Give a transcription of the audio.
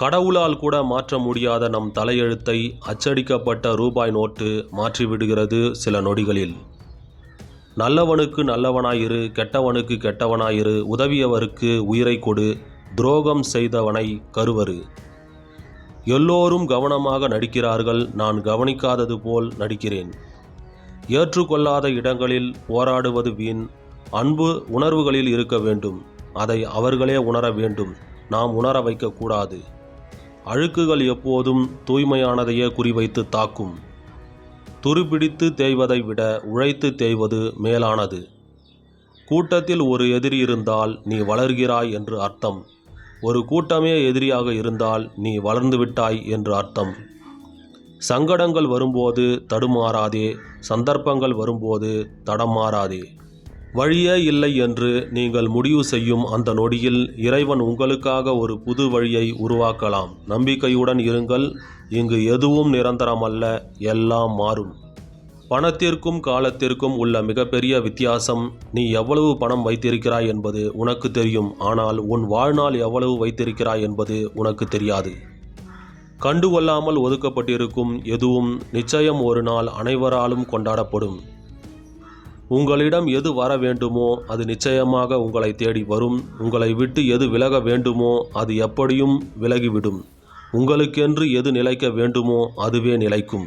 கடவுளால் கூட மாற்ற முடியாத நம் தலையெழுத்தை அச்சடிக்கப்பட்ட ரூபாய் நோட்டு மாற்றிவிடுகிறது சில நொடிகளில். நல்லவனுக்கு நல்லவனாயிரு கெட்டவனுக்கு கெட்டவனாயிரு உதவியவருக்கு உயிரை கொடு துரோகம் செய்தவனை கருவரு. எல்லோரும் கவனமாக நடிக்கிறார்கள் நான் கவனிக்காதது போல் நடிக்கிறேன். ஏற்றுக்கொள்ளாத இடங்களில் போராடுவது வீண் அன்பு உணர்வுகளில் இருக்க வேண்டும் அதை அவர்களே உணர வேண்டும் நாம் உணர வைக்கக்கூடாது. அழுக்குகள் எப்போதும் தூய்மையானதையே குறிவைத்து தாக்கும். துருப்பிடித்து தேய்வதை விட உழைத்து தேய்வது மேலானது. கூட்டத்தில் ஒரு எதிரி இருந்தால் நீ வளர்கிறாய் என்று அர்த்தம். ஒரு கூட்டமே எதிரியாக இருந்தால் நீ வளர்ந்துவிட்டாய் என்று அர்த்தம். சங்கடங்கள் வரும்போது தடுமாறாதே சந்தர்ப்பங்கள் வரும்போது தடம் மாறாதே. வழியே இல்லை என்று நீங்கள் முடிவு செய்யும் அந்த நொடியில் இறைவன் உங்களுக்காக ஒரு புது வழியை உருவாக்கலாம். நம்பிக்கையுடன் இருங்கள். இங்கு எதுவும் நிரந்தரமல்ல. எல்லாம் மாறும். பணத்திற்கும் காலத்திற்கும் உள்ள மிகப்பெரிய வித்தியாசம் நீ எவ்வளவு பணம் வைத்திருக்கிறாய் என்பது உனக்கு தெரியும். ஆனால் உன் வாழ்நாள் எவ்வளவு வைத்திருக்கிறாய் என்பது உனக்கு தெரியாது. கண்டுகொள்ளாமல் ஒதுக்கப்பட்டிருக்கும் எதுவும் நிச்சயம் ஒரு நாள் அனைவராலும் கொண்டாடப்படும். உங்களிடம் எது வர வேண்டுமோ அது நிச்சயமாக உங்களை தேடி வரும். உங்களை விட்டு எது விலக வேண்டுமோ அது எப்படியும் விலகிவிடும். உங்களுக்கென்று எது நிலைக்க வேண்டுமோ அதுவே நிலைக்கும்.